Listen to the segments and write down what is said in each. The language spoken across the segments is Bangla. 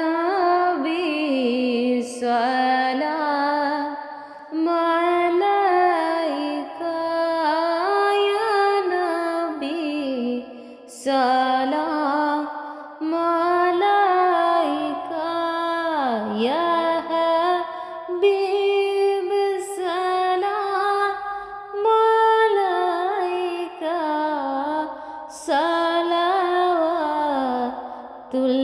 নবী সালাম আলাইকা ইয়া নবী সালাম আলাইকা ইয়া হাবিব সালাম আলাইকা সালাওয়াতুল্লাহ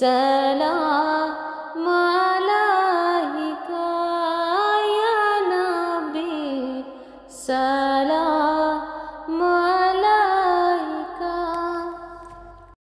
সালাম